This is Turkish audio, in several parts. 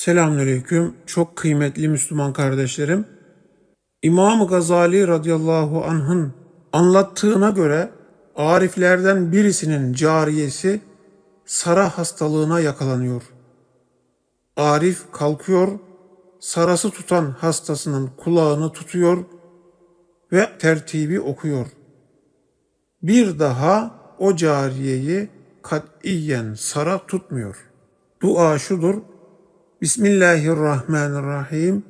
Selamünaleyküm. Çok kıymetli Müslüman kardeşlerim. İmam Gazali radıyallahu anh'ın anlattığına göre ariflerden birisinin cariyesi sara hastalığına yakalanıyor. Arif kalkıyor, sarası tutan hastasının kulağını tutuyor ve tertibi okuyor. Bir daha o cariyeyi katiyen sara tutmuyor. Dua şudur. Bismillahirrahmanirrahim.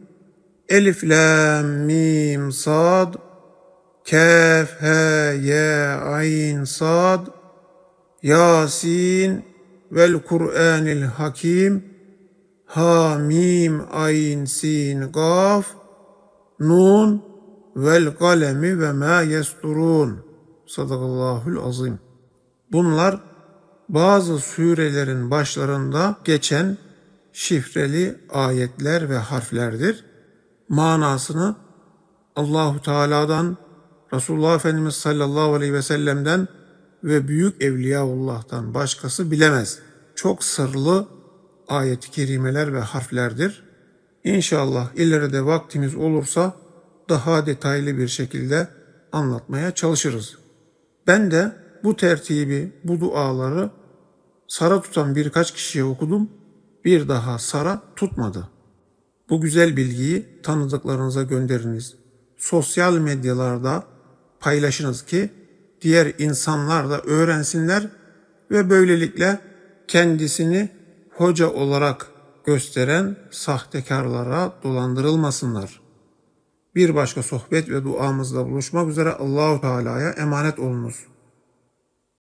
Elif, Lam, Mim, Sad, Kaf, Ha, Ya, Ayn, Sad, Yasin, vel Kur'anil Hakim, Ha, Mim, Ayn, Sin, Gaf, Nun, vel kalemi ve ma yesturun. Sadakallahul azim. Bunlar bazı surelerin başlarında geçen şifreli ayetler ve harflerdir. Manasını Allahu Teala'dan, Resulullah Efendimiz sallallahu aleyhi ve sellem'den ve büyük evliyaullah'tan başkası bilemez. Çok sırlı ayet-i kerimeler ve harflerdir. İnşallah ileride vaktimiz olursa daha detaylı bir şekilde anlatmaya çalışırız. Ben de bu tertibi, bu duaları sara tutan birkaç kişiye okudum. Bir daha sara tutmadı. Bu güzel bilgiyi tanıdıklarınıza gönderiniz. Sosyal medyalarda paylaşınız ki diğer insanlar da öğrensinler ve böylelikle kendisini hoca olarak gösteren sahtekarlara dolandırılmasınlar. Bir başka sohbet ve duamızla buluşmak üzere Allahu Teala'ya emanet olunuz.